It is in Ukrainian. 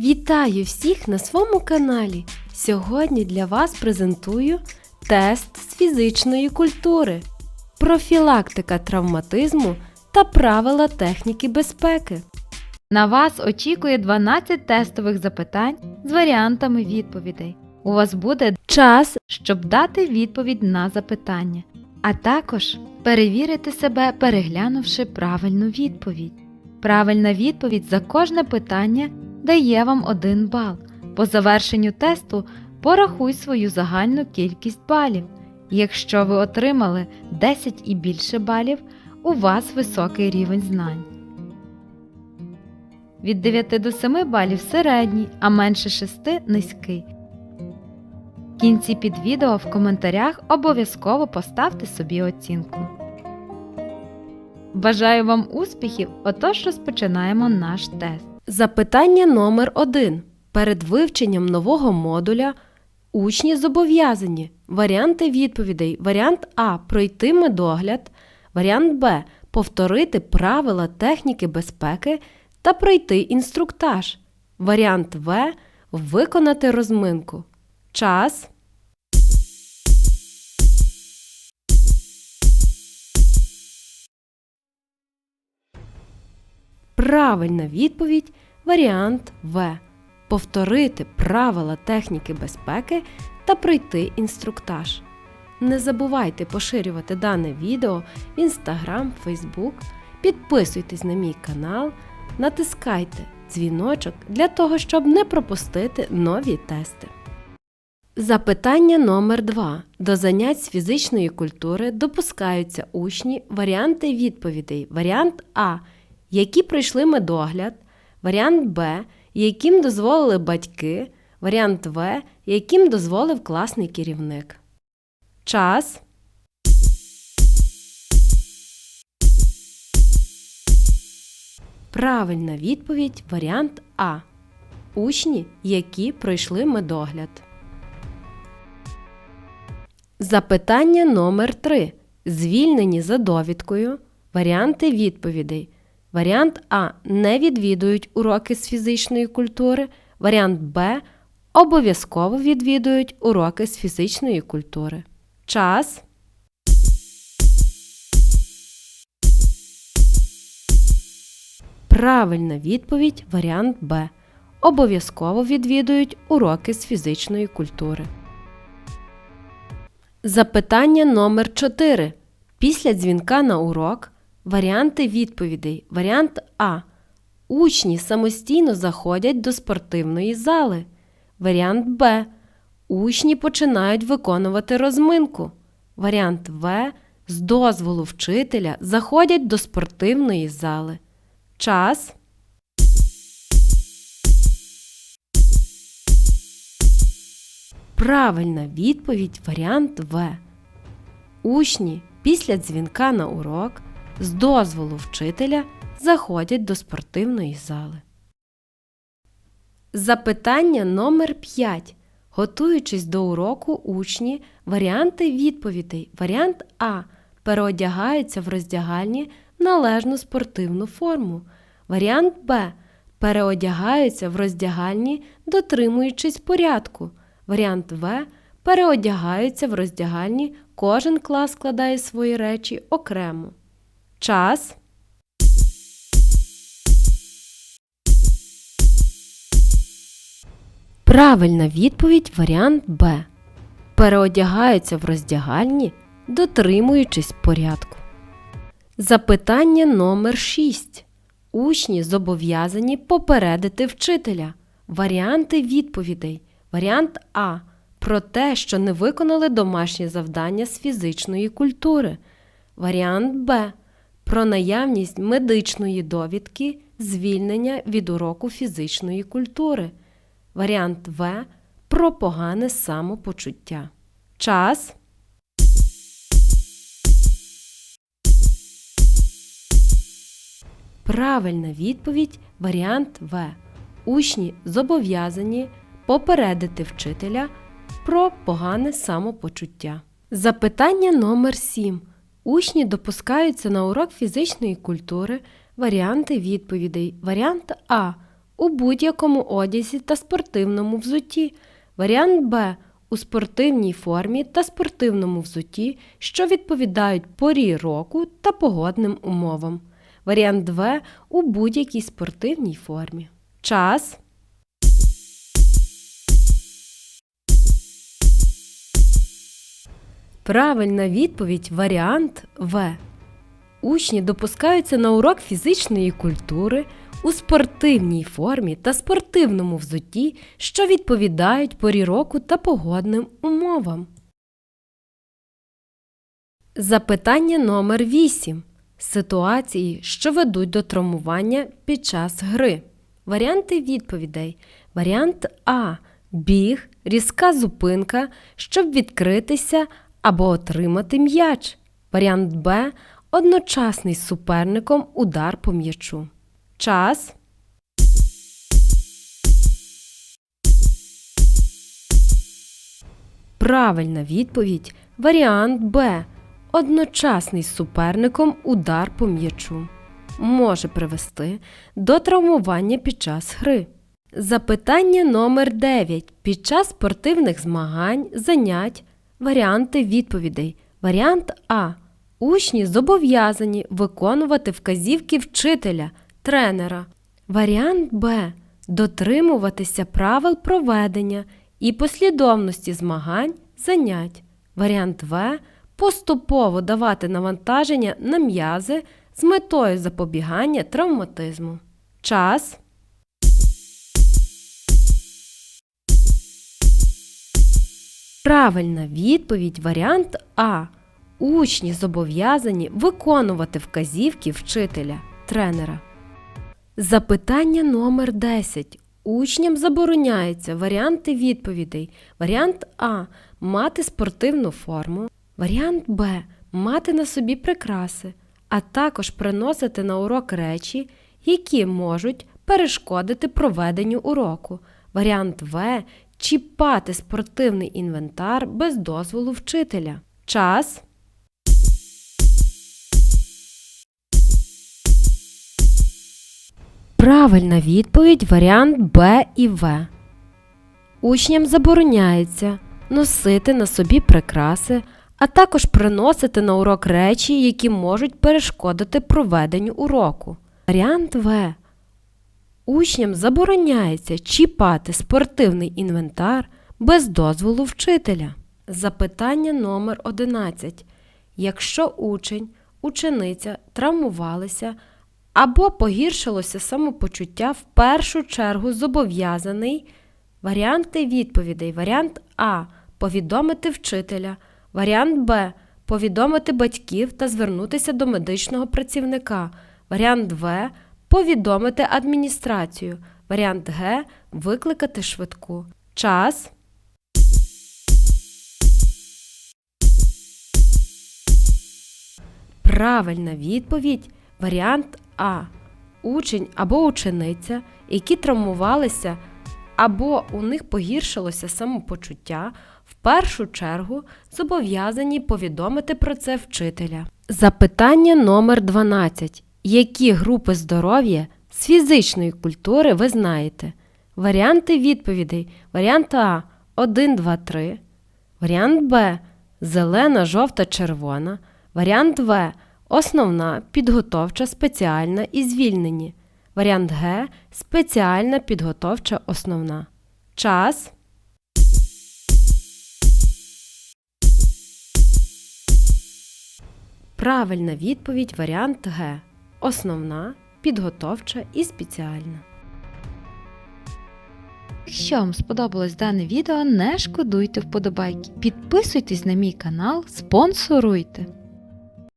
Вітаю всіх на своєму каналі. Сьогодні для вас презентую тест з фізичної культури, профілактика травматизму та правила техніки безпеки. На вас очікує 12 тестових запитань з варіантами відповідей. У вас буде Час щоб дати відповідь на запитання, а також перевірити себе, переглянувши правильну відповідь. Правильна відповідь за кожне питання дає вам 1 бал. По завершенню тесту порахуй свою загальну кількість балів. Якщо ви отримали 10 і більше балів, у вас високий рівень знань. Від 9 до 7 балів середній, а менше 6 низький. В кінці під відео в коментарях обов'язково поставте собі оцінку. Бажаю вам успіхів, отож розпочинаємо наш тест. Запитання номер 1 Перед вивченням нового модуля учні зобов'язані варіанти відповідей. Варіант А пройти медогляд, варіант Б повторити правила техніки безпеки та пройти інструктаж. Варіант В виконати розминку. Час. Правильна відповідь варіант В. Повторити правила техніки безпеки та пройти інструктаж. Не забувайте поширювати дане відео в Instagram, Facebook, підписуйтесь на мій канал, натискайте дзвіночок для того, щоб не пропустити нові тести. Запитання номер 2 До занять з фізичної культури допускаються учні варіанти відповідей. Варіант А які пройшли медогляд, варіант Б, яким дозволили батьки, варіант В, яким дозволив класний керівник. Час. Правильна відповідь варіант А. Учні, які пройшли медогляд. Запитання номер 3 Звільнені за довідкою. Варіанти відповідей. Варіант А. Не відвідують уроки з фізичної культури. Варіант Б. Обов'язково відвідують уроки з фізичної культури. Час. Правильна відповідь варіант Б. Обов'язково відвідують уроки з фізичної культури. Запитання номер 4. Після дзвінка на урок Варіанти відповідей. Варіант А. Учні самостійно заходять до спортивної зали. Варіант Б. Учні починають виконувати розминку. Варіант В. З дозволу вчителя заходять до спортивної зали. Час. Правильна відповідь варіант В. Учні після дзвінка на урок з дозволу вчителя заходять до спортивної зали. Запитання номер 5. Готуючись до уроку учні, варіанти відповідей. Варіант А. Переодягаються в роздягальні належну спортивну форму. Варіант Б. Переодягаються в роздягальні, дотримуючись порядку. Варіант В. Переодягаються в роздягальні, кожен клас складає свої речі окремо. Час. Правильна відповідь варіант Б. Переодягаються в роздягальні, дотримуючись порядку. Запитання номер 6. Учні зобов'язані попередити вчителя. Варіанти відповідей. Варіант А. Про те, що не виконали домашнє завдання з фізичної культури. Варіант Б про наявність медичної довідки звільнення від уроку фізичної культури. Варіант В. Про погане самопочуття. Час. Правильна відповідь варіант В. Учні зобов'язані попередити вчителя про погане самопочуття. Запитання номер 7. Учні допускаються на урок фізичної культури варіанти відповідей. Варіант А. у будь-якому одязі та спортивному взутті. Варіант Б у спортивній формі та спортивному взутті, що відповідають порі року та погодним умовам. Варіант В у будь-якій спортивній формі. Час. Правильна відповідь варіант В. Учні допускаються на урок фізичної культури у спортивній формі та спортивному взутті, що відповідають порі року та погодним умовам. Запитання номер 8. Ситуації, що ведуть до травмування під час гри. Варіанти відповідей. Варіант А. Біг, різка зупинка, щоб відкритися або отримати м'яч. Варіант Б. Одночасний з суперником удар по м'ячу. Час. Правильна відповідь варіант Б. Одночасний з суперником удар по м'ячу може привести до травмування під час гри. Запитання номер 9. Під час спортивних змагань, занять, варіанти відповідей. Варіант А. Учні зобов'язані виконувати вказівки вчителя, тренера. Варіант Б. Дотримуватися правил проведення і послідовності змагань, занять. Варіант В. Поступово давати навантаження на м'язи з метою запобігання травматизму. Час. Правильна відповідь варіант А. Учні зобов'язані виконувати вказівки вчителя, тренера. Запитання номер 10. Учням забороняється варіанти відповідей. Варіант А. Мати спортивну форму. Варіант Б. Мати на собі прикраси, а також приносити на урок речі, які можуть перешкодити проведенню уроку. Варіант В. Чіпати спортивний інвентар без дозволу вчителя. Час. Правильна відповідь варіант Б і В. Учням забороняється носити на собі прикраси, а також приносити на урок речі, які можуть перешкодити проведенню уроку. Варіант В. Учням забороняється чіпати спортивний інвентар без дозволу вчителя. Запитання номер 11. Якщо учень, учениця травмувалися або погіршилося самопочуття, в першу чергу зобов'язаний варіанти відповідей. Варіант А. Повідомити вчителя. Варіант Б. Повідомити батьків та звернутися до медичного працівника. Варіант В. Повідомити адміністрацію. Варіант Г. Викликати швидку. Час. Правильна відповідь варіант А. Учень або учениця, які травмувалися або у них погіршилося самопочуття, в першу чергу зобов'язані повідомити про це вчителя. Запитання номер 12. Які групи здоров'я з фізичної культури ви знаєте? Варіанти відповідей. Варіант А 1, 2, 3. Варіант Б зелена, жовта, червона. Варіант В основна, підготовча, спеціальна і звільнені. Варіант Г спеціальна, підготовча, основна. Час. Правильна відповідь варіант Г. Основна, підготовча і спеціальна. Якщо вам сподобалось дане відео, не шкодуйте вподобайки. Підписуйтесь на мій канал, спонсоруйте.